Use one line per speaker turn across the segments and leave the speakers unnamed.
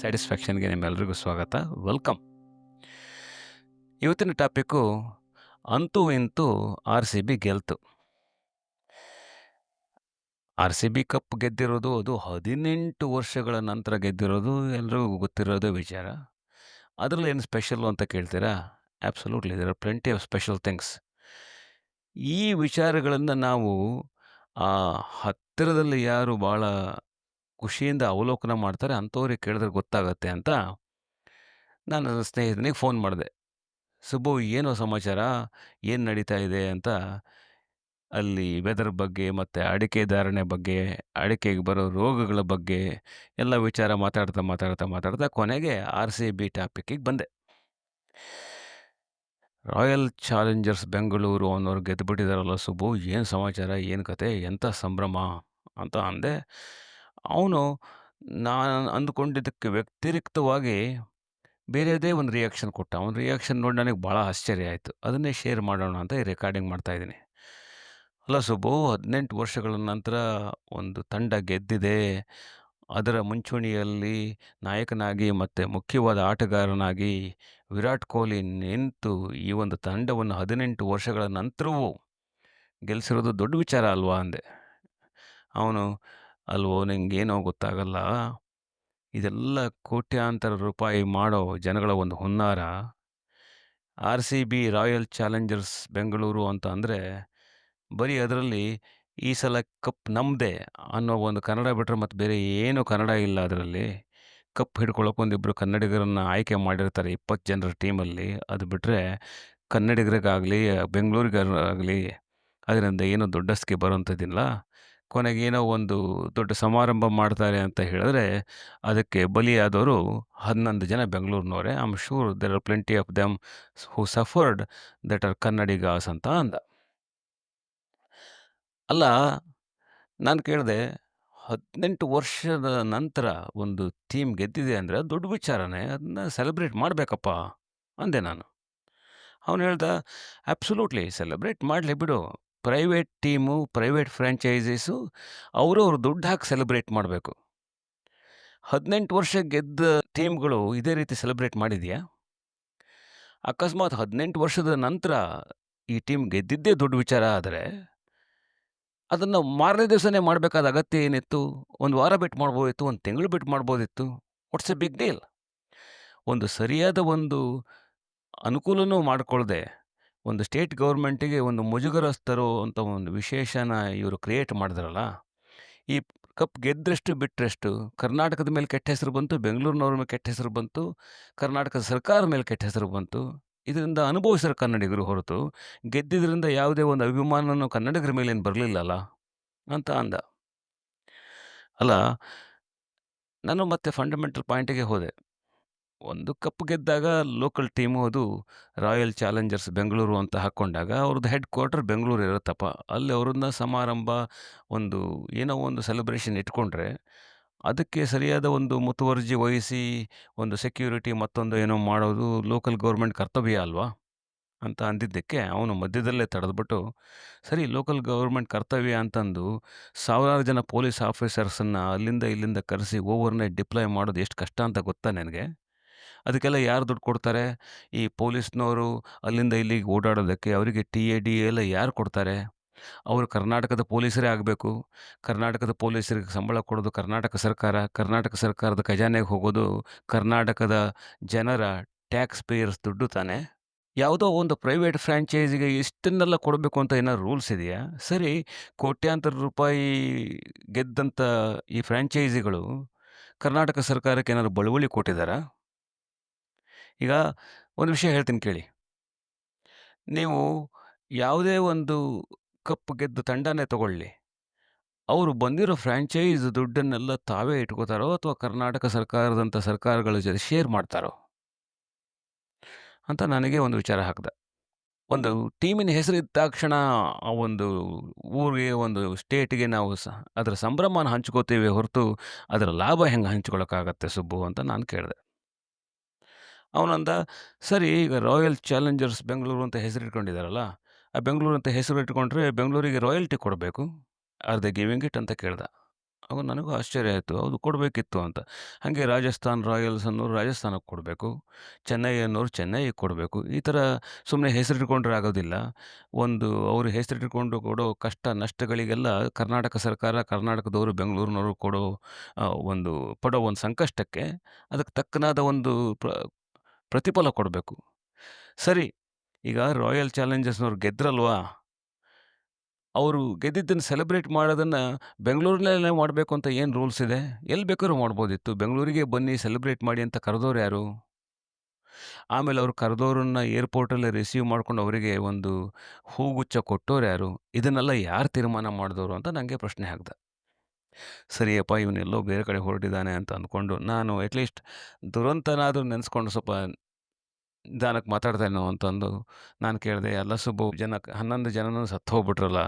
ಸ್ಯಾಟಿಸ್ಫ್ಯಾಕ್ಷನ್ಗೆ ನಿಮ್ಮೆಲ್ಲರಿಗೂ ಸ್ವಾಗತ. ವೆಲ್ಕಮ್. ಇವತ್ತಿನ ಟಾಪಿಕ್ಕು ಅಂತೂ ಇಂತೂ ಆರ್ ಸಿ ಬಿ ಗೆಲ್ತು. ಆರ್ ಸಿ ಬಿ ಕಪ್ ಗೆದ್ದಿರೋದು ಅದು ಹದಿನೆಂಟು ವರ್ಷಗಳ ನಂತರ ಗೆದ್ದಿರೋದು ಎಲ್ರಿಗೂ ಗೊತ್ತಿರೋದು ವಿಚಾರ. ಅದರಲ್ಲಿ ಏನು ಸ್ಪೆಷಲ್ಲು ಅಂತ ಕೇಳ್ತೀರಾ? ಆ್ಯಬ್ಸಲ್ಯೂಟ್ಲಿ ಇದರ ಪ್ಲೆಂಟಿ ಆಫ್ ಸ್ಪೆಷಲ್ ಥಿಂಗ್ಸ್ ಈ ವಿಚಾರಗಳನ್ನು ನಾವು ಆ ಹತ್ತಿರದಲ್ಲಿ ಯಾರು ಭಾಳ ಖುಷಿಯಿಂದ ಅವಲೋಕನ ಮಾಡ್ತಾರೆ ಅಂಥವ್ರಿಗೆ ಕೇಳಿದ್ರೆ ಗೊತ್ತಾಗತ್ತೆ ಅಂತ ನಾನು ನನ್ನ ಸ್ನೇಹಿತನಿಗೆ ಫೋನ್ ಮಾಡಿದೆ. ಸುಬ್ಬು, ಏನೋ ಸಮಾಚಾರ? ಏನು ನಡೀತಾ ಇದೆ? ಅಂತ ಅಲ್ಲಿ ವೆದರ್ ಬಗ್ಗೆ ಮತ್ತು ಅಡಿಕೆ ಧಾರಣೆ ಬಗ್ಗೆ, ಅಡಿಕೆಗೆ ಬರೋ ರೋಗಗಳ ಬಗ್ಗೆ ಎಲ್ಲ ವಿಚಾರ ಮಾತಾಡ್ತಾ ಮಾತಾಡ್ತಾ ಮಾತಾಡ್ತಾ ಕೊನೆಗೆ ಆರ್ ಸಿ ಬಿ ಟಾಪಿಕ್ಕಿಗೆ ಬಂದೆ. ರಾಯಲ್ ಚಾಲೆಂಜರ್ಸ್ ಬೆಂಗಳೂರು ಅನ್ನೋರು ಗೆದ್ದುಬಿಟ್ಟಿದಾರಲ್ಲ ಸುಬ್ಬು, ಏನು ಸಮಾಚಾರ? ಏನು ಕತೆ? ಎಂಥ ಸಂಭ್ರಮ? ಅಂತ ಅಂದೆ. ಅವನು ನಾನು ಅಂದುಕೊಂಡಿದ್ದಕ್ಕೆ ವ್ಯತಿರಿಕ್ತವಾಗಿ ಬೇರೆದೇ ಒಂದು ರಿಯಾಕ್ಷನ್ ಕೊಟ್ಟ. ಅವನ ರಿಯಾಕ್ಷನ್ ನೋಡಿ ನನಗೆ ಭಾಳ ಆಶ್ಚರ್ಯ ಆಯಿತು. ಅದನ್ನೇ ಶೇರ್ ಮಾಡೋಣ ಅಂತ ಈ ರೆಕಾರ್ಡಿಂಗ್ ಮಾಡ್ತಾಯಿದ್ದೀನಿ ಅಲ್ಲ ಸುಬ್ಬು, ಹದಿನೆಂಟು ವರ್ಷಗಳ ನಂತರ ಒಂದು ತಂಡ ಗೆದ್ದಿದೆ. ಅದರ ಮುಂಚೂಣಿಯಲ್ಲಿ ನಾಯಕನಾಗಿ ಮತ್ತು ಮುಖ್ಯವಾದ ಆಟಗಾರನಾಗಿ ವಿರಾಟ್ ಕೊಹ್ಲಿ ನಿಂತು ಈ ಒಂದು ತಂಡವನ್ನು ಹದಿನೆಂಟು ವರ್ಷಗಳ ನಂತರವೂ ಗೆಲ್ಲಿಸಿರೋದು ದೊಡ್ಡ ವಿಚಾರ ಅಲ್ವಾ ಅಂದೆ. ಅವನು ಅಲ್ವೋ, ನಿಂಗೇನೋ ಗೊತ್ತಾಗಲ್ಲ. ಇದೆಲ್ಲ ಕೋಟ್ಯಾಂತರ ರೂಪಾಯಿ ಮಾಡೋ ಜನಗಳ ಒಂದು ಹುನ್ನಾರ. R C B royal challengers Bengaluru ಅಂತ ಅಂದರೆ, ಬರೀ ಅದರಲ್ಲಿ ಈ ಸಲ ಕಪ್ ನಮ್ಮದೇ ಅನ್ನೋ ಒಂದು ಕನ್ನಡ ಬಿಟ್ಟರೆ ಮತ್ತು ಬೇರೆ ಏನೂ ಕನ್ನಡ ಇಲ್ಲ ಅದರಲ್ಲಿ. ಕಪ್ ಹಿಡ್ಕೊಳ್ಳೋಕೆ ಒಂದಿಬ್ಬರು ಕನ್ನಡಿಗರನ್ನು ಆಯ್ಕೆ ಮಾಡಿರ್ತಾರೆ ಇಪ್ಪತ್ತು ಜನರ ಟೀಮಲ್ಲಿ. ಅದು ಬಿಟ್ಟರೆ ಕನ್ನಡಿಗರಿಗಾಗಲಿ ಬೆಂಗಳೂರಿಗಾಗಲಿ ಅದರಿಂದ ಏನೂ ದೊಡ್ಡಸ್ಗೆ ಬರೋಂಥದ್ದಿಲ್ಲ ಕೊನೆಗೆ ಏನೋ ಒಂದು ದೊಡ್ಡ ಸಮಾರಂಭ ಮಾಡ್ತಾರೆ ಅಂತ ಹೇಳಿದ್ರೆ, ಅದಕ್ಕೆ ಬಲಿಯಾದವರು ಹನ್ನೊಂದು ಜನ ಬೆಂಗಳೂರಿನವರೇ. I am sure there are plenty of them who suffered that are Kannadigas ಅಂತ ಅಂದ. ಅಲ್ಲ, ನಾನು ಕೇಳಿದೆ, ಹದಿನೆಂಟು ವರ್ಷದ ನಂತರ ಒಂದು ಥೀಮ್ ಗೆದ್ದಿದೆ ಅಂದರೆ ದೊಡ್ಡ ವಿಚಾರನೇ ಅದನ್ನ ಸೆಲೆಬ್ರೇಟ್ ಮಾಡಬೇಕಪ್ಪ ಅಂದೆ ನಾನು. ಅವನು ಹೇಳ್ದ "ಅಬ್ಸಲ್ಯೂಟ್ಲಿ ಸೆಲೆಬ್ರೇಟ್ ಮಾಡಲಿ ಬಿಡು. ಪ್ರೈವೇಟ್ ಟೀಮು, ಪ್ರೈವೇಟ್ ಫ್ರ್ಯಾಂಚೈಸೀಸು ಅವರವ್ರು ದುಡ್ಡು ಹಾಕಿ ಸೆಲೆಬ್ರೇಟ್ ಮಾಡಬೇಕು. ಹದಿನೆಂಟು ವರ್ಷ ಗೆದ್ದ ಟೀಮ್ಗಳು ಇದೇ ರೀತಿ ಸೆಲೆಬ್ರೇಟ್ ಮಾಡಿದೆಯಾ? ಅಕಸ್ಮಾತ್ ಹದಿನೆಂಟು ವರ್ಷದ ನಂತರ ಈ ಟೀಮ್ ಗೆದ್ದಿದ್ದೇ ದೊಡ್ಡ ವಿಚಾರ ಆದರೆ ಅದನ್ನು ಮಾರನೇ ದಿವಸನೇ ಮಾಡಬೇಕಾದ ಅಗತ್ಯ ಏನಿತ್ತು? ಒಂದು ವಾರ ಬಿಟ್ಟು ಮಾಡ್ಬೋದಿತ್ತು, ಒಂದು ತಿಂಗಳು ಬಿಟ್ಟು ಮಾಡ್ಬೋದಿತ್ತು. ವಾಟ್ಸ್ ಎ ಬಿಗ್ ಡೀಲ್ ಒಂದು ಸರಿಯಾದ ಒಂದು ಅನುಕೂಲನೂ ಮಾಡಿಕೊಳ್ಳದೆ ಒಂದು ಸ್ಟೇಟ್ ಗೌರ್ಮೆಂಟಿಗೆ ಒಂದು ಮುಜುಗರಸ್ತರು ಅಂತ ಒಂದು ವಿಶೇಷನ ಇವರು ಕ್ರಿಯೇಟ್ ಮಾಡಿದ್ರಲ್ಲ, ಈ ಕಪ್ ಗೆದ್ದಷ್ಟು ಬಿಟ್ಟರೆಷ್ಟು ಕರ್ನಾಟಕದ ಮೇಲೆ ಕೆಟ್ಟ ಹೆಸರು ಬಂತು, ಬೆಂಗಳೂರಿನವ್ರ ಮೇಲೆ ಕೆಟ್ಟ ಹೆಸರು ಬಂತು, ಕರ್ನಾಟಕದ ಸರ್ಕಾರ ಮೇಲೆ ಕೆಟ್ಟ ಹೆಸರು ಬಂತು, ಇದರಿಂದ ಅನುಭವಿಸಿರೋ ಕನ್ನಡಿಗರು ಹೊರತು ಗೆದ್ದಿದ್ರಿಂದ ಯಾವುದೇ ಒಂದು ಅಭಿಮಾನನೂ ಕನ್ನಡಿಗರ ಮೇಲೇನು ಬರಲಿಲ್ಲಲ್ಲ ಅಂತ ಅಂದ. ಅಲ್ಲ, ನಾನು ಮತ್ತೆ ಫಂಡಮೆಂಟಲ್ ಪಾಯಿಂಟಿಗೆ ಹೋದೆ. ಒಂದು ಕಪ್ ಗೆದ್ದಾಗ ಲೋಕಲ್ ಟೀಮು ಅದು ರಾಯಲ್ ಚಾಲೆಂಜರ್ಸ್ ಬೆಂಗಳೂರು ಅಂತ ಹಾಕ್ಕೊಂಡಾಗ ಅವ್ರದ್ದು ಹೆಡ್ ಕ್ವಾರ್ಟರ್ ಬೆಂಗಳೂರು ಇರುತ್ತಪ್ಪ. ಅಲ್ಲಿ ಅವ್ರನ್ನ ಸಮಾರಂಭ ಒಂದು ಏನೋ ಒಂದು ಸೆಲೆಬ್ರೇಷನ್ ಇಟ್ಕೊಂಡ್ರೆ ಅದಕ್ಕೆ ಸರಿಯಾದ ಒಂದು ಮುತುವರ್ಜಿ ವಹಿಸಿ ಒಂದು ಸೆಕ್ಯೂರಿಟಿ ಮತ್ತೊಂದು ಏನೋ ಮಾಡೋದು ಲೋಕಲ್ ಗೌರ್ಮೆಂಟ್ ಕರ್ತವ್ಯ ಅಲ್ವಾ? ಅಂತ ಅಂದಿದ್ದಕ್ಕೆ ಅವನು ಮಧ್ಯದಲ್ಲೇ ತಡೆದ್ಬಿಟ್ಟು, ಸರಿ ಲೋಕಲ್ ಗೌರ್ಮೆಂಟ್ ಕರ್ತವ್ಯ ಅಂತಂದು ಸಾವಿರಾರು ಜನ ಪೊಲೀಸ್ ಆಫೀಸರ್ಸನ್ನು ಅಲ್ಲಿಂದ ಇಲ್ಲಿಂದ ಕರೆಸಿ ಓವರ್ನೈಟ್ ಡಿಪ್ಲಾಯ್ ಮಾಡೋದು ಎಷ್ಟು ಕಷ್ಟ ಅಂತ ಗೊತ್ತಾ ನನಗೆ? ಅದಕ್ಕೆಲ್ಲ ಯಾರು ದುಡ್ಡು ಕೊಡ್ತಾರೆ? ಈ ಪೊಲೀಸ್ನವರು ಅಲ್ಲಿಂದ ಇಲ್ಲಿಗೆ ಓಡಾಡೋದಕ್ಕೆ ಅವರಿಗೆ ಟಿ ಎ ಡಿ ಎಲ್ಲ ಯಾರು ಕೊಡ್ತಾರೆ? ಅವರು ಕರ್ನಾಟಕದ ಪೊಲೀಸರೇ ಆಗಬೇಕು. ಕರ್ನಾಟಕದ ಪೊಲೀಸರಿಗೆ ಸಂಬಳ ಕೊಡೋದು ಕರ್ನಾಟಕ ಸರ್ಕಾರ. ಕರ್ನಾಟಕ ಸರ್ಕಾರದ ಖಜಾನೆಗೆ ಹೋಗೋದು ಕರ್ನಾಟಕದ ಜನರ ಟ್ಯಾಕ್ಸ್ ಪೇಯರ್ಸ್ ದುಡ್ಡು ತಾನೆ? ಯಾವುದೋ ಒಂದು ಪ್ರೈವೇಟ್ ಫ್ರ್ಯಾಂಚೈಸಿಗೆ ಇಷ್ಟನ್ನೆಲ್ಲ ಕೊಡಬೇಕು ಅಂತ ಏನಾದ್ರು ರೂಲ್ಸ್ ಇದೆಯಾ? ಸರಿ, ಕೋಟ್ಯಾಂತರ ರೂಪಾಯಿ ಗೆದ್ದಂಥ ಈ ಫ್ರ್ಯಾಂಚೈಸಿಗಳು ಕರ್ನಾಟಕ ಸರ್ಕಾರಕ್ಕೆ ಏನಾದ್ರು ಬಳುವಳಿ ಕೊಟ್ಟಿದ್ದಾರಾ? ಈಗ ಒಂದು ವಿಷಯ ಹೇಳ್ತೀನಿ ಕೇಳಿ. ನೀವು ಯಾವುದೇ ಒಂದು ಕಪ್ ಗೆದ್ದು ತಂಡನೇ ತಗೊಳ್ಳಿ. ಅವರು ಬಂದಿರೋ ಫ್ರ್ಯಾಂಚೈಸ್ ದುಡ್ಡನ್ನೆಲ್ಲ ತಾವೇ ಇಟ್ಕೋತಾರೋ ಅಥವಾ ಕರ್ನಾಟಕ ಸರ್ಕಾರದಂಥ ಸರ್ಕಾರಗಳ ಜೊತೆ ಶೇರ್ ಮಾಡ್ತಾರೋ? ಅಂತ ನನಗೆ ಒಂದು ವಿಚಾರ ಹಾಕಿದೆ. ಒಂದು ಟೀಮಿನ ಹೆಸರಿದ್ದ ತಕ್ಷಣ ಆ ಒಂದು ಊರಿಗೆ, ಒಂದು ಸ್ಟೇಟಿಗೆ ನಾವು ಸ ಅದರ ಸಂಭ್ರಮನ ಹಂಚ್ಕೋತೀವಿ ಹೊರತು ಅದರ ಲಾಭ ಹೆಂಗೆ ಹಂಚ್ಕೊಳ್ಳೋಕ್ಕಾಗತ್ತೆ ಸುಬ್ಬು ಅಂತ ನಾನು ಕೇಳಿದೆ. ಅವನಂದ ಸರಿ ಈಗ ರಾಯಲ್ ಚಾಲೆಂಜರ್ಸ್ ಬೆಂಗಳೂರು ಅಂತ ಹೆಸರು ಇಟ್ಕೊಂಡಿದ್ದಾರಲ್ಲ ಆ ಬೆಂಗಳೂರು ಅಂತ ಹೆಸರು ಇಟ್ಕೊಂಡ್ರೆ ಬೆಂಗಳೂರಿಗೆ ರಾಯಲ್ಟಿ ಕೊಡಬೇಕು ಆರ್ ದೇ ಗಿವಿಂಗ್ ಇಟ್ ಅಂತ ಕೇಳ್ದ ಅವಾಗ ನನಗೂ ಆಶ್ಚರ್ಯ ಆಯಿತು. ಅದು ಕೊಡಬೇಕಿತ್ತು ಅಂತ. ಹಾಗೆ ರಾಜಸ್ಥಾನ್ ರಾಯಲ್ಸ್ ಅನ್ನೋರು ರಾಜಸ್ಥಾನಕ್ಕೆ ಕೊಡಬೇಕು. ಚೆನ್ನೈ ಅನ್ನೋರು ಚೆನ್ನೈಗೆ ಕೊಡಬೇಕು. ಈ ಥರ ಸುಮ್ಮನೆ ಹೆಸರಿಟ್ಕೊಂಡ್ರೆ ಆಗೋದಿಲ್ಲ. ಒಂದು ಅವರು ಹೆಸರಿಟ್ಕೊಂಡು ಕೊಡೋ ಕಷ್ಟ ನಷ್ಟಗಳಿಗೆಲ್ಲ ಕರ್ನಾಟಕ ಸರ್ಕಾರ, ಕರ್ನಾಟಕದವರು, ಬೆಂಗಳೂರಿನವರು ಕೊಡೋ ಒಂದು ಪಡೋ ಒಂದು ಸಂಕಷ್ಟಕ್ಕೆ ಅದಕ್ಕೆ ತಕ್ಕನಾದ ಒಂದು ಪ್ರ ಪ್ರತಿಫಲ ಕೊಡಬೇಕು. ಸರಿ, ಈಗ ರಾಯಲ್ ಚಾಲೆಂಜರ್ಸ್‌ನವ್ರು ಗೆದ್ರಲ್ವಾ? ಅವರು ಗೆದ್ದಿದ್ದನ್ನು ಸೆಲೆಬ್ರೇಟ್ ಮಾಡೋದನ್ನು ಬೆಂಗಳೂರಿನಲ್ಲೇ ಮಾಡಬೇಕು ಅಂತ ಏನು ರೂಲ್ಸ್ ಇದೆ? ಎಲ್ಲಿ ಬೇಕಾದ್ರೂ ಮಾಡ್ಬೋದಿತ್ತು. ಬೆಂಗಳೂರಿಗೆ ಬನ್ನಿ ಸೆಲೆಬ್ರೇಟ್ ಮಾಡಿ ಅಂತ ಕರೆದೋರು ಯಾರು? ಆಮೇಲೆ ಅವರು ಕರೆದವ್ರನ್ನ ಏರ್ಪೋರ್ಟಲ್ಲಿ ರಿಸೀವ್ ಮಾಡ್ಕೊಂಡು ಅವರಿಗೆ ಒಂದು ಹೂಗುಚ್ಛ ಕೊಟ್ಟೋರು ಯಾರು? ಇದನ್ನೆಲ್ಲ ಯಾರು ತೀರ್ಮಾನ ಮಾಡಿದವರು ಅಂತ ನನಗೆ ಪ್ರಶ್ನೆ ಹಾಕ್ದೆ. ಸರಿಯಪ್ಪ ಇವನೆಲ್ಲೋ ಬೇರೆ ಕಡೆ ಹೊರಟಿದ್ದಾನೆ ಅಂತ ಅಂದ್ಕೊಂಡು ನಾನು ಅಟ್‌ಲೀಸ್ಟ್ ದುರಂತನಾದರೂ ನೆನೆಸ್ಕೊಂಡು ಸ್ವಲ್ಪ ನಿಧಾನಕ್ಕೆ ಮಾತಾಡ್ತಾನೋ ಅಂತಂದು ನಾನು ಕೇಳಿದೆ, "ಅಲ್ಲ ಸುಬ್ಬು ಜನ 11 ಜನನೂ ಸತ್ತು ಹೋಗ್ಬಿಟ್ರಲ್ಲ.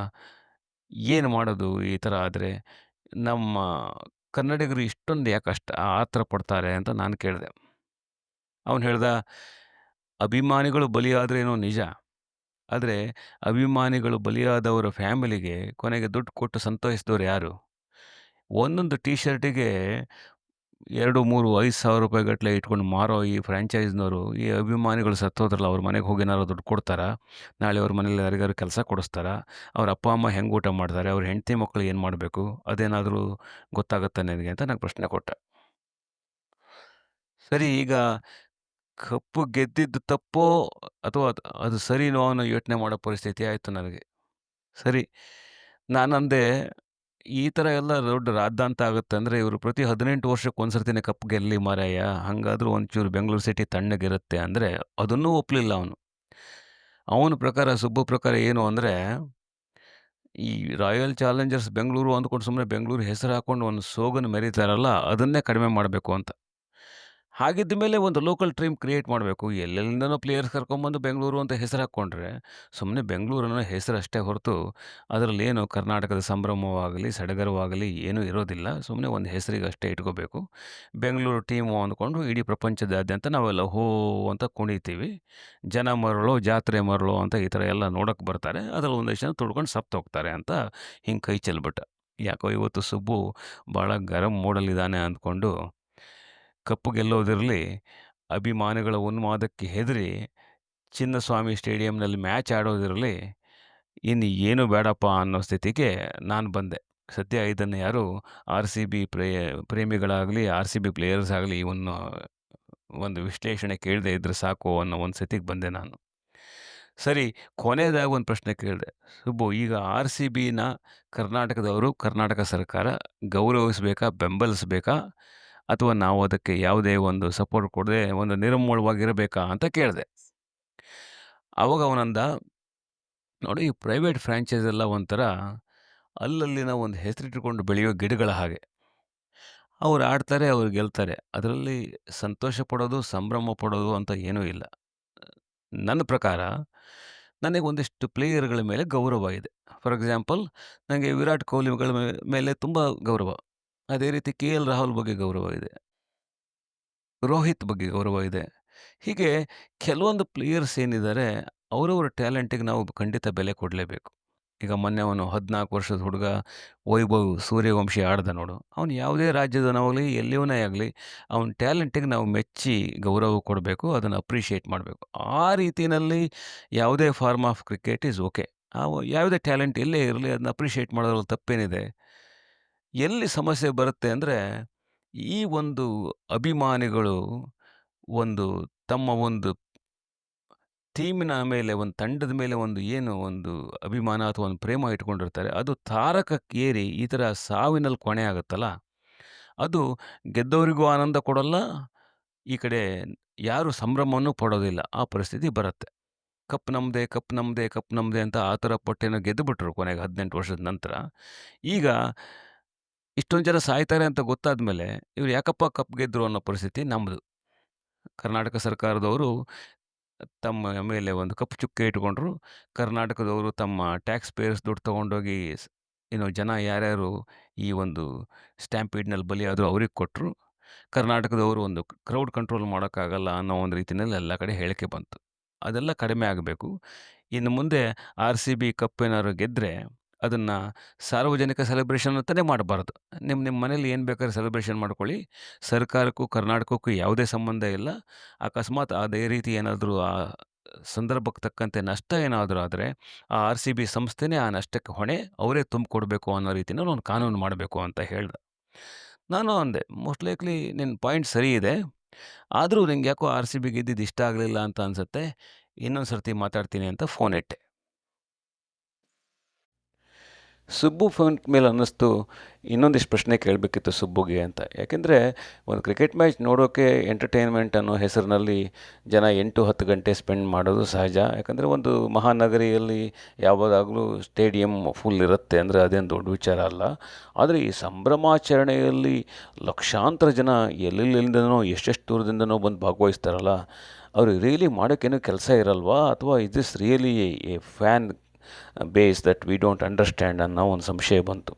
ಏನು ಮಾಡೋದು ಈ ಥರ ಆದರೆ? ನಮ್ಮ ಕನ್ನಡಿಗರು ಇಷ್ಟೊಂದು ಯಾಕೆ ಅಷ್ಟು ಆತರ ಪಡ್ತಾರೆ?" ಅಂತ ನಾನು ಕೇಳಿದೆ. ಅವನು ಹೇಳ್ದ, "ಅಭಿಮಾನಿಗಳು ಬಲಿಯಾದ್ರೇನೋ ನಿಜ. ಆದರೆ ಅಭಿಮಾನಿಗಳು ಬಲಿಯಾದವರ ಫ್ಯಾಮಿಲಿಗೆ ಕೊನೆಗೆ ದುಡ್ಡು ಕೊಟ್ಟು ಸಂತೋಷಿಸಿದವ್ರು ಯಾರು? ಒಂದೊಂದು ಟೀ ಶರ್ಟಿಗೆ 2, 3, 5,000 ರೂಪಾಯಿ ಗಟ್ಟಲೆ ಇಟ್ಕೊಂಡು ಮಾರೋ ಈ ಫ್ರ್ಯಾಂಚೈಸ್‌ನವರು ಈ ಅಭಿಮಾನಿಗಳು ಸತ್ತೋದ್ರಲ್ಲ ಅವ್ರ ಮನೆಗೆ ಹೋಗಿ ಏನಾದ್ರು ದುಡ್ಡು ಕೊಡ್ತಾರಾ? ನಾಳೆ ಅವ್ರ ಮನೇಲಿ ಯಾರಿಗಾದ್ರು ಕೆಲಸ ಕೊಡಿಸ್ತಾರಾ? ಅವ್ರ ಅಪ್ಪ ಅಮ್ಮ ಹೆಂಗೆ ಊಟ ಮಾಡ್ತಾರೆ? ಅವ್ರ ಹೆಂಡತಿ ಮಕ್ಕಳು ಏನು ಮಾಡಬೇಕು? ಅದೇನಾದರೂ ಗೊತ್ತಾಗುತ್ತಾ ನನಗೆ ಅಂತ ನಾನು ಪ್ರಶ್ನೆ ಕೊಟ್ಟೆ. ಸರಿ ಈಗ ಕಪ್ಪು ಗೆದ್ದಿದ್ದು ತಪ್ಪೋ ಅಥವಾ ಅದು ಅದು ಸರಿನೋ ಅನ್ನೋ ಯೋಚನೆ ಮಾಡೋ ಪರಿಸ್ಥಿತಿ ಆಯಿತು ನನಗೆ. ಸರಿ, ನಾನಂದೆ, "ಈ ಥರ ಎಲ್ಲ ದೊಡ್ಡ ರಾಜಧಾಂತ ಆಗುತ್ತೆ ಅಂದರೆ ಇವರು ಪ್ರತಿ 18 ವರ್ಷಕ್ಕೆ ಒಂದು ಸರ್ತಿನ ಕಪ್ ಗೆಲ್ಲಿ ಮಾರಾಯ. ಹಾಗಾದರೂ ಒಂಚೂರು ಬೆಂಗಳೂರು ಸಿಟಿ ತಣ್ಣಗಿರುತ್ತೆ" ಅಂದರೆ ಅದನ್ನು ಒಪ್ಪಲಿಲ್ಲ ಅವನು. ಅವನ ಪ್ರಕಾರ, ಸುಬ್ಬು ಪ್ರಕಾರ ಏನು ಅಂದರೆ ಈ ರಾಯಲ್ ಚಾಲೆಂಜರ್ಸ್ ಬೆಂಗಳೂರು ಅಂದ್ಕೊಂಡು ಸುಮ್ಮನೆ ಬೆಂಗಳೂರು ಹೆಸರು ಹಾಕ್ಕೊಂಡು ಒಂದು ಸೋಗನ್ನು ಮೆರೀತಾರಲ್ಲ, ಅದನ್ನೇ ಕಡಿಮೆ ಮಾಡಬೇಕು ಅಂತ. ಹಾಗಿದ್ದ ಮೇಲೆ ಒಂದು ಲೋಕಲ್ ಟೀಮ್ ಕ್ರಿಯೇಟ್ ಮಾಡಬೇಕು. ಎಲ್ಲೆಲ್ಲಿಂದನೋ ಪ್ಲೇಯರ್ಸ್ ಕರ್ಕೊಂಬಂದು ಬೆಂಗಳೂರು ಅಂತ ಹೆಸರು ಹಾಕ್ಕೊಂಡ್ರೆ ಸುಮ್ಮನೆ ಬೆಂಗಳೂರು ಹೆಸರು ಅಷ್ಟೇ ಹೊರತು ಅದರಲ್ಲೇನು ಕರ್ನಾಟಕದ ಸಂಭ್ರಮವಾಗಲಿ, ಸಡಗರವಾಗಲಿ ಏನೂ ಇರೋದಿಲ್ಲ. ಸುಮ್ಮನೆ ಒಂದು ಹೆಸರಿಗೆ ಅಷ್ಟೇ ಇಟ್ಕೋಬೇಕು. ಬೆಂಗಳೂರು ಟೀಮು ಅಂದ್ಕೊಂಡು ಇಡೀ ಪ್ರಪಂಚದಾದ್ಯಂತ ನಾವೆಲ್ಲ ಹೋ ಅಂತ ಕುಣಿತೀವಿ. ಜನ ಮರಳೋ, ಜಾತ್ರೆ ಮರಳು ಅಂತ ಈ ಥರ ಎಲ್ಲ ನೋಡೋಕ್ಕೆ ಬರ್ತಾರೆ. ಅದ್ರಲ್ಲಿ ಒಂದಷ್ಟು ಜನ ತುಳ್ಕೊಂಡು ಸತ್ತೋಗ್ತಾರೆ ಅಂತ ಹಿಂಗೆ ಕೈ ಚೆಲ್ಬಿಟ್ಟ. ಯಾಕೋ ಇವತ್ತು ಸುಬ್ಬು ಭಾಳ ಗರಂ ಮೂಡಲ್ಲಿದ್ದಾನೆ ಅಂದ್ಕೊಂಡು ಕಪ್ಪು ಗೆಲ್ಲೋದಿರಲಿ, ಅಭಿಮಾನಿಗಳ ಉನ್ಮಾದಕ್ಕೆ ಹೆದರಿ ಚಿನ್ನಸ್ವಾಮಿ ಸ್ಟೇಡಿಯಂನಲ್ಲಿ ಮ್ಯಾಚ್ ಆಡೋದಿರಲಿ, ಇನ್ನು ಏನೂ ಬೇಡಪ್ಪ ಅನ್ನೋ ಸ್ಥಿತಿಗೆ ನಾನು ಬಂದೆ. ಸದ್ಯ ಇದನ್ನು ಯಾರು ಆರ್-ಸಿ-ಬಿ ಪ್ರೇ ಪ್ರೇಮಿಗಳಾಗಲಿ, ಆರ್-ಸಿ-ಬಿ ಪ್ಲೇಯರ್ಸ್ ಆಗಲಿ ಇವನ್ನು ಒಂದು ವಿಶ್ಲೇಷಣೆ ಕೇಳದೆ ಇದ್ರೆ ಸಾಕು ಅನ್ನೋ ಒಂದು ಸ್ಥಿತಿಗೆ ಬಂದೆ ನಾನು. ಸರಿ, ಕೊನೆಯದಾಗಿ ಒಂದು ಪ್ರಶ್ನೆ ಕೇಳಿದೆ. ಸುಬ್ಬು ಈಗ ಆರ್-ಸಿ-ಬಿನ ಕರ್ನಾಟಕದವರು, ಕರ್ನಾಟಕ ಸರ್ಕಾರ ಗೌರವಿಸಬೇಕಾ? ಬೆಂಬಲಿಸಬೇಕಾ? ಅಥವಾ ನಾವು ಅದಕ್ಕೆ ಯಾವುದೇ ಒಂದು ಸಪೋರ್ಟ್ ಕೊಡದೆ ಒಂದು ನಿರ್ಮೂಲವಾಗಿರಬೇಕಾ ಅಂತ ಕೇಳಿದೆ. ಅವಾಗ ಅವನಂದ, "ನೋಡಿ ಈ ಪ್ರೈವೇಟ್ ಫ್ರ್ಯಾಂಚೈಸ್ ಎಲ್ಲ ಒಂಥರ ಅಲ್ಲಲ್ಲಿನ ಒಂದು ಹೆಸರಿಟ್ಟುಕೊಂಡು ಬೆಳೆಯೋ ಗಿಡಗಳ ಹಾಗೆ. ಅವ್ರು ಆಡ್ತಾರೆ, ಅವ್ರು ಗೆಲ್ತಾರೆ. ಅದರಲ್ಲಿ ಸಂತೋಷ ಪಡೋದು, ಸಂಭ್ರಮ ಪಡೋದು ಅಂತ ಏನೂ ಇಲ್ಲ. ನನ್ನ ಪ್ರಕಾರ ನನಗೆ ಒಂದಿಷ್ಟು ಪ್ಲೇಯರ್‌ಗಳ ಮೇಲೆ ಗೌರವ ಇದೆ. ಫಾರ್ ಎಕ್ಸಾಂಪಲ್ ನನಗೆ ವಿರಾಟ್ ಕೊಹ್ಲಿಗಳ ಮೇಲೆ ತುಂಬ ಗೌರವ. ಅದೇ ರೀತಿ ಕೆ-ಎಲ್ ರಾಹುಲ್ ಬಗ್ಗೆ ಗೌರವ ಇದೆ. ರೋಹಿತ್ ಬಗ್ಗೆ ಗೌರವ ಇದೆ. ಹೀಗೆ ಕೆಲವೊಂದು ಪ್ಲೇಯರ್ಸ್ ಏನಿದ್ದಾರೆ ಅವರವರ ಟ್ಯಾಲೆಂಟಿಗೆ ನಾವು ಖಂಡಿತ ಬೆಲೆ ಕೊಡಲೇಬೇಕು. ಈಗ ಮೊನ್ನೆ ಅವನು 14 ವರ್ಷದ ಹುಡುಗ ವೈಭವ್ ಸೂರ್ಯವಂಶಿ ಆಡ್ದ ನೋಡು. ಅವನು ಯಾವುದೇ ರಾಜ್ಯದವನಾಗಲಿ, ಎಲ್ಲಿಯವನೇ ಆಗಲಿ ಅವನ ಟ್ಯಾಲೆಂಟಿಗೆ ನಾವು ಮೆಚ್ಚಿ ಗೌರವ ಕೊಡಬೇಕು. ಅದನ್ನು ಅಪ್ರಿಷಿಯೇಟ್ ಮಾಡಬೇಕು. ಆ ರೀತಿಯಲ್ಲಿ ಯಾವುದೇ form of cricket is okay. ಆ ಯಾವುದೇ ಟ್ಯಾಲೆಂಟ್ ಎಲ್ಲೇ ಇರಲಿ ಅದನ್ನ ಅಪ್ರಿಷಿಯೇಟ್ ಮಾಡೋದ್ರಲ್ಲಿ ತಪ್ಪೇನಿದೆ? ಎಲ್ಲಿ ಸಮಸ್ಯೆ ಬರುತ್ತೆ ಅಂದರೆ ಈ ಒಂದು ಅಭಿಮಾನಿಗಳು ಒಂದು ತಮ್ಮ ಒಂದು ಟೀಮಿನ ಮೇಲೆ, ಒಂದು ತಂಡದ ಮೇಲೆ ಒಂದು ಏನು ಒಂದು ಅಭಿಮಾನ ಅಥವಾ ಒಂದು ಪ್ರೇಮ ಇಟ್ಕೊಂಡಿರ್ತಾರೆ. ಅದು ತಾರಕಕ್ಕೇರಿ ಈ ಥರ ಸಾವಿನಲ್ಲಿ ಕೊನೆ ಆಗುತ್ತಲ್ಲ, ಅದು ಗೆದ್ದವರಿಗೂ ಆನಂದ ಕೊಡಲ್ಲ, ಈ ಕಡೆ ಯಾರು ಸಂಭ್ರಮವನ್ನು ಪಡೋದಿಲ್ಲ. ಆ ಪರಿಸ್ಥಿತಿ ಬರುತ್ತೆ. ಕಪ್ ನಮ್ಮದೇ ಕಪ್ ನಮ್ಮದೇ ಕಪ್ ನಮ್ಮದೇ ಅಂತ ಆ ಥರ ಪಟ್ಟೆನ ಗೆದ್ದುಬಿಟ್ರು ಕೊನೆಗೆ 18 ವರ್ಷದ ನಂತರ. ಈಗ ಇಷ್ಟೊಂದು ಜನ ಸಾಯ್ತಾರೆ ಅಂತ ಗೊತ್ತಾದ ಮೇಲೆ ಇವ್ರು ಯಾಕಪ್ಪ ಕಪ್ ಗೆದ್ರು ಅನ್ನೋ ಪರಿಸ್ಥಿತಿ ನಮ್ಮದು. ಕರ್ನಾಟಕ ಸರ್ಕಾರದವರು ತಮ್ಮ ಮೇಲೆ ಒಂದು ಕಪ್ಪು ಚುಕ್ಕೆ ಇಟ್ಕೊಂಡ್ರು. ಕರ್ನಾಟಕದವರು ತಮ್ಮ ಟ್ಯಾಕ್ಸ್ ಪೇಯರ್ಸ್ ದುಡ್ಡು ತಗೊಂಡೋಗಿ ಸ್ ಏನು ಜನ ಯಾರ್ಯಾರು ಈ ಒಂದು ಸ್ಟ್ಯಾಂಪೀಡ್‌ನಲ್ಲಿ ಬಲಿಯಾದ್ರು ಅವ್ರಿಗೆ ಕೊಟ್ಟರು ಕರ್ನಾಟಕದವರು ಒಂದು ಕ್ರೌಡ್ ಕಂಟ್ರೋಲ್ ಮಾಡೋಕ್ಕಾಗಲ್ಲ ಅನ್ನೋ ಒಂದು ರೀತಿಯಲ್ಲಿ ಎಲ್ಲ ಕಡೆ ಹೇಳಿಕೆ ಬಂತು. ಅದೆಲ್ಲ ಕಡಿಮೆ ಆಗಬೇಕು. ಇನ್ನು ಮುಂದೆ ಆರ್-ಸಿ-ಬಿ ಕಪ್ ಏನಾದ್ರು ಗೆದ್ದರೆ ಅದನ್ನು ಸಾರ್ವಜನಿಕ ಸೆಲೆಬ್ರೇಷನ್ ಅಂತಲೇ ಮಾಡಬಾರ್ದು. ನಿಮ್ಮ ನಿಮ್ಮ ಮನೇಲಿ ಏನು ಬೇಕಾದ್ರೆ ಸೆಲೆಬ್ರೇಷನ್ ಮಾಡ್ಕೊಳ್ಳಿ. ಸರ್ಕಾರಕ್ಕೂ, ಕರ್ನಾಟಕಕ್ಕೂ ಯಾವುದೇ ಸಂಬಂಧ ಇಲ್ಲ. ಅಕಸ್ಮಾತ್ ಅದೇ ರೀತಿ ಏನಾದರೂ, ಆ ಸಂದರ್ಭಕ್ಕೆ ತಕ್ಕಂತೆ ನಷ್ಟ ಏನಾದರೂ ಆದರೆ, ಆ ಆರ್ ಸಿ ಬಿ ಸಂಸ್ಥೆನೇ ಆ ನಷ್ಟಕ್ಕೆ ಹೊಣೆ, ಅವರೇ ತುಂಬಿಕೊಡ್ಬೇಕು ಅನ್ನೋ ರೀತಿನಲ್ಲಿ ಒಂದು ಕಾನೂನು ಮಾಡಬೇಕು ಅಂತ ಹೇಳ್ದೆ. ನಾನು ಅಂದೆ ಮೋಸ್ಟ್ ಲೈಕ್ಲಿ ನಿನ್ನ ಪಾಯಿಂಟ್ ಸರಿ ಇದೆ. ಆದರೂ ನಿಂಗೆ ಯಾಕೋ ಆರ್ ಸಿ ಬಿಗೆ ಇದ್ದಿದ್ದು ಇಷ್ಟ ಆಗಲಿಲ್ಲ ಅಂತ ಅನಿಸುತ್ತೆ. ಇನ್ನೊಂದು ಸರ್ತಿ ಮಾತಾಡ್ತೀನಿ ಅಂತ ಫೋನ್ ಇಟ್ಟೆ. ಸುಬ್ಬು ಫೋನ್ ಮೇಲೆ ಅನ್ನಿಸ್ತು, ಇನ್ನೊಂದಿಷ್ಟು ಪ್ರಶ್ನೆ ಕೇಳಬೇಕಿತ್ತು ಸುಬ್ಬುಗೆ ಅಂತ. ಯಾಕೆಂದರೆ ಒಂದು ಕ್ರಿಕೆಟ್ ಮ್ಯಾಚ್ ನೋಡೋಕ್ಕೆ ಎಂಟರ್ಟೈನ್ಮೆಂಟ್ ಅನ್ನೋ ಹೆಸರಿನಲ್ಲಿ ಜನ ಎಂಟು ಹತ್ತು ಗಂಟೆ ಸ್ಪೆಂಡ್ ಮಾಡೋದು ಸಹಜ. ಯಾಕಂದರೆ ಒಂದು ಮಹಾನಗರಿಯಲ್ಲಿ ಯಾವಾಗಲೂ ಸ್ಟೇಡಿಯಂ ಫುಲ್ ಇರುತ್ತೆ ಅಂದರೆ ಅದೇನು ದೊಡ್ಡ ವಿಚಾರ ಅಲ್ಲ. ಆದರೆ ಈ ಸಂಭ್ರಮಾಚರಣೆಯಲ್ಲಿ ಲಕ್ಷಾಂತರ ಜನ ಎಲ್ಲೆಲ್ಲಿಂದನೋ, ಎಷ್ಟೆಷ್ಟು ದೂರದಿಂದನೋ ಬಂದು ಭಾಗವಹಿಸ್ತಾರಲ್ಲ. ಅವರು ರಿಯಲಿ ಮಾಡೋಕ್ಕೇನೋ ಕೆಲಸ ಇರಲ್ವಾ? ಅಥವಾ is this really a fan base that we don't understand ಅನ್ನೋ ಒಂದು ಸಂಶಯ ಬಂತು.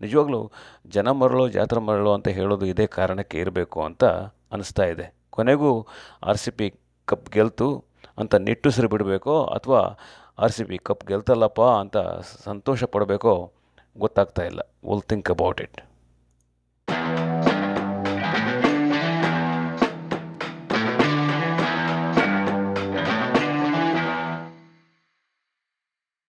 ನಿಜವಾಗ್ಲೂ ಜನ ಮರಳು, ಜಾತ್ರೆ ಮರಳು ಅಂತ ಹೇಳೋದು ಇದೇ ಕಾರಣಕ್ಕೆ ಇರಬೇಕು ಅಂತ ಅನಿಸ್ತಾ ಇದೆ. ಕೊನೆಗೂ ಆರ್ ಸಿ ಪಿ ಕಪ್ ಗೆಲ್ತು ಅಂತ ನಿಟ್ಟುಸಿರು ಬಿಡಬೇಕೋ ಅಥವಾ ಆರ್ ಸಿ ಪಿ ಕಪ್ ಗೆಲ್ತಲ್ಲಪ್ಪ ಅಂತ ಸಂತೋಷ ಪಡಬೇಕೋ ಗೊತ್ತಾಗ್ತಾ ಇಲ್ಲ. Will think about it